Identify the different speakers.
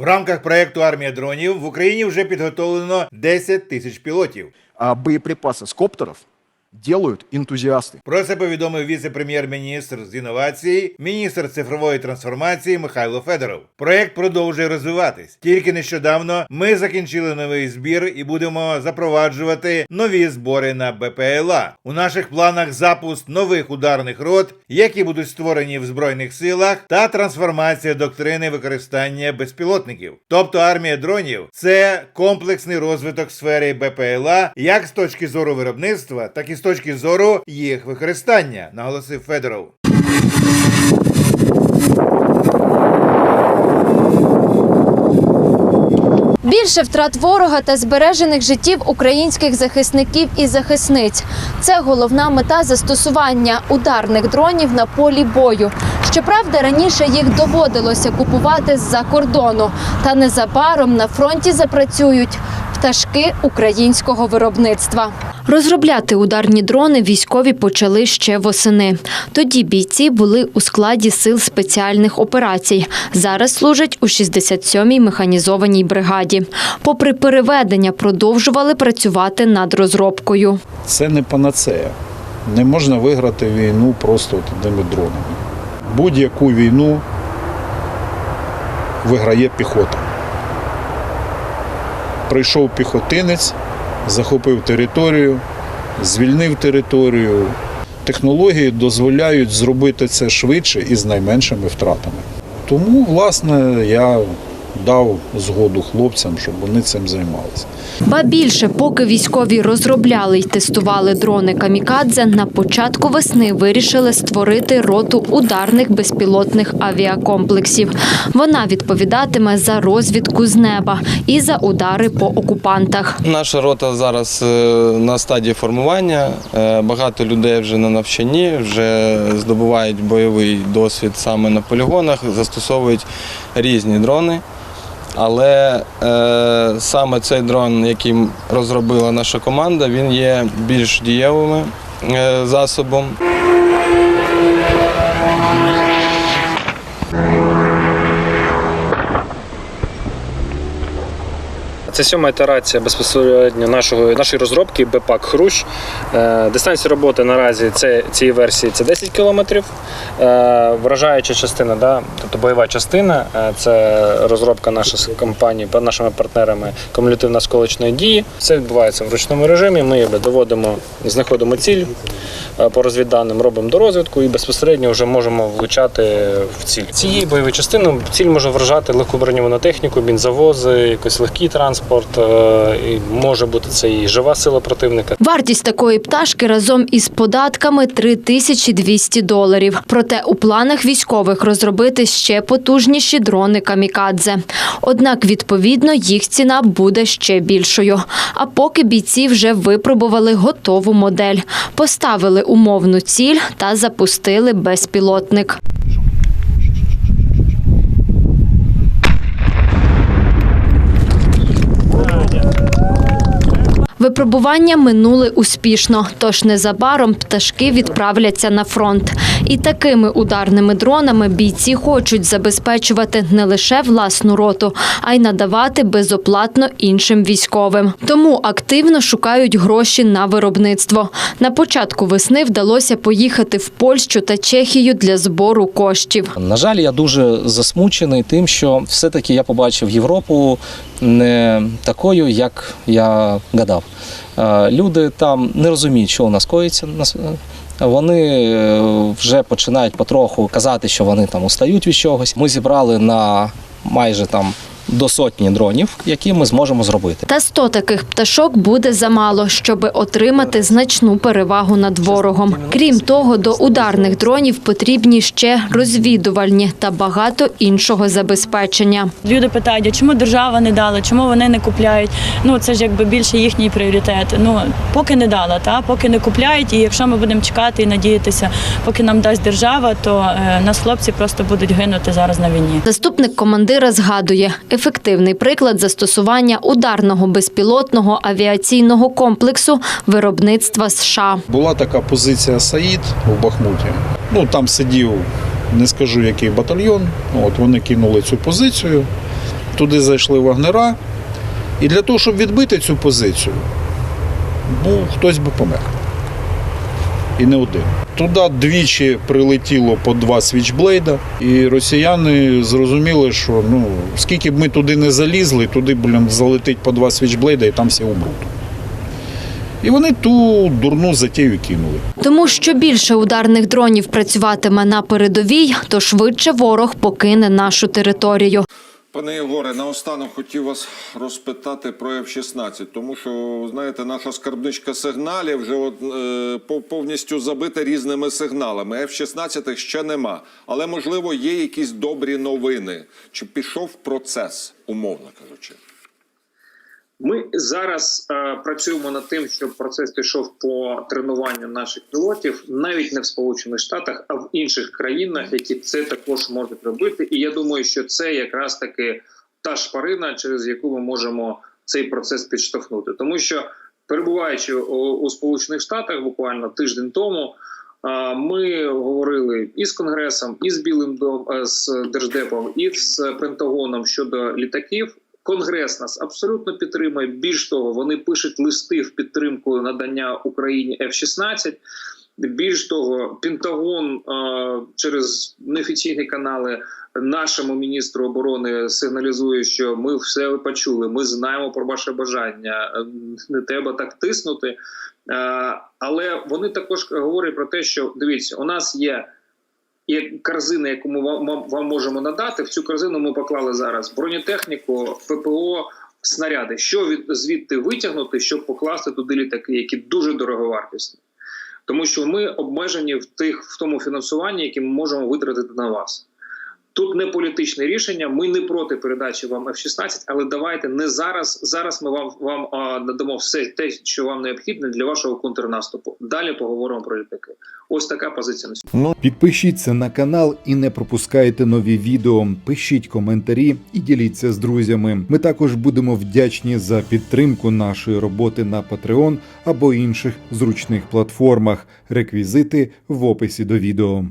Speaker 1: В рамках проекту Армія дронів в Україні вже підготовлено 10 тисяч пілотів.
Speaker 2: А боєприпаси з коптеров делают энтузиасты.
Speaker 1: Про це повідомив віце-прем'єр-міністр з інновацій, міністр цифрової трансформації Михайло Федоров. Проект продовжує розвиватись. Тільки нещодавно ми закінчили новий збір і будемо запроваджувати нові збори на БПЛА. У наших планах запуск нових ударних рот, які будуть створені в збройних силах, та трансформація доктрини використання безпілотників. Тобто армія дронів це комплексний розвиток сфери БПЛА, як з точки зору виробництва, так і з точки зору їх використання, наголосив Федоров.
Speaker 3: Більше втрат ворога та збережених життів українських захисників і захисниць це головна мета застосування ударних дронів на полі бою. Щоправда, раніше їх доводилося купувати з-за кордону, та незабаром на фронті запрацюють пташки українського виробництва. Розробляти ударні дрони військові почали ще восени. Тоді бійці були у складі сил спеціальних операцій. Зараз служать у 67-й механізованій бригаді. Попри переведення, продовжували працювати над розробкою.
Speaker 4: Це не панацея. Не можна виграти війну просто одними дронами. Будь-яку війну виграє піхота. Прийшов піхотинець, захопив територію, звільнив територію. Технології дозволяють зробити це швидше і з найменшими втратами. Тому, власне, я дав згоду хлопцям, щоб вони цим займалися.
Speaker 3: Ба більше, поки військові розробляли й тестували дрони камікадзе, на початку весни вирішили створити роту ударних безпілотних авіакомплексів. Вона відповідатиме за розвідку з неба і за удари по окупантах.
Speaker 5: Наша рота зараз е, на стадії формування. Е, Багато людей вже на навчанні, вже здобувають бойовий досвід саме на полігонах, застосовують різні дрони. Але е, саме цей дрон, який розробила наша команда, він є більш дієвим е, засобом.
Speaker 6: Це сьома ітерація безпосередньо нашого, нашої розробки БПАК Хрущ. Е, Дистанція роботи наразі це, цієї версії це 10 кілометрів. Е, Вражаюча частина, да, тобто бойова частина, е, це розробка наша з компанії, нашими партнерами кумулятивно-осколочної дії. Це відбувається в ручному режимі. Ми доводимо, знаходимо ціль по розвідданим, робимо дорозвідку і безпосередньо вже можемо влучати в ціль. Цієї бойової частини ціль може вражати легку броньовану техніку, бензовози, якийсь легкий транспорт. Е, І може бути це і жива сила противника.
Speaker 3: Вартість такої пташки разом із податками 3200 доларів. Проте у планах військових розробити ще потужніші дрони камікадзе. Однак, відповідно, їх ціна буде ще більшою. А поки бійці вже випробували готову модель, поставили умовну ціль та запустили безпілотник. Випробування минули успішно, тож незабаром пташки відправляться на фронт. І такими ударними дронами бійці хочуть забезпечувати не лише власну роту, а й надавати безоплатно іншим військовим. Тому активно шукають гроші на виробництво. На початку весни вдалося поїхати в Польщу та Чехію для збору коштів.
Speaker 7: На жаль, я дуже засмучений тим, що все-таки я побачив Європу не такою, як я гадав. Е, Люди там не розуміють, що у нас коїться. Вони е, вже починають потроху казати, що вони там устають від чогось. Ми зібрали на майже там до сотні дронів, які ми зможемо зробити.
Speaker 3: Та 100 таких пташок буде замало, щоби отримати значну перевагу над ворогом. Крім того, до ударних дронів потрібні ще розвідувальні та багато іншого забезпечення.
Speaker 8: Люди питають, а чому держава не дала, чому вони не купляють. Ну це ж якби більше їхній пріоритет. Ну поки не дала, та поки не купляють. І якщо ми будемо чекати і надіятися, поки нам дасть держава, то е, нас хлопці просто будуть гинути зараз на війні.
Speaker 3: Заступник командира згадує ефективний приклад застосування ударного безпілотного авіаційного комплексу виробництва США.
Speaker 4: Була така позиція Саїд у Бахмуті. Ну там сидів, не скажу який батальйон. От вони кинули цю позицію. Туди зайшли вагнера. І для того, щоб відбити цю позицію, ну, хтось би помер. І не один. Туди двічі прилетіло по два свічблейда, і росіяни зрозуміли, що ну, скільки б ми туди не залізли, туди блін, залетить по два свічблейда і там всі умруть. І вони ту дурну затію кинули.
Speaker 3: Тому що більше ударних дронів працюватиме на передовій, то швидше ворог покине нашу територію.
Speaker 9: Пане Єгоре, наостанок хотів вас розпитати про F-16, тому що, знаєте, наша скарбничка сигналів вже от, е, повністю забита різними сигналами. F-16 ще нема. Але, можливо, є якісь добрі новини. Чи пішов процес, умовно кажучи?
Speaker 6: Ми зараз е, працюємо над тим, щоб процес пішов по тренуванню наших пілотів, навіть не в Сполучених Штатах, а в інших країнах, які це також можуть робити. І я думаю, що це якраз таки та шпарина, через яку ми можемо цей процес підштовхнути, тому що перебуваючи у, у Сполучених Штатах буквально тиждень тому. е, Ми говорили і з конгресом, і з білим дом е, з держдепом, і з Пентагоном щодо літаків. Конгрес нас абсолютно підтримує. Більш того, вони пишуть листи в підтримку надання Україні F-16. Більш того, Пентагон е, через неофіційні канали нашому міністру оборони сигналізує, що ми все почули. Ми знаємо про ваше бажання. е, Не треба так тиснути. Е, але вони також говорять про те, що дивіться, у нас є є корзина, яку ми вам- вам можемо надати. В цю корзину ми поклали зараз бронетехніку, ППО, снаряди. Що від звідти витягнути, щоб покласти туди літаки, які дуже дороговартісні. Тому що ми обмежені в тих в тому фінансуванні, яке ми можемо витратити на вас. Тут не політичне рішення. Ми не проти передачі вам F-16, але давайте не зараз. Зараз ми вам вам надамо все те, що вам необхідне для вашого контрнаступу. Далі поговоримо про літаки. Ось така позиція на.
Speaker 10: Підпишіться на канал і не пропускайте нові відео. Пишіть коментарі і діліться з друзями. Ми також будемо вдячні за підтримку нашої роботи на Patreon або інших зручних платформах. Реквізити в описі до відео.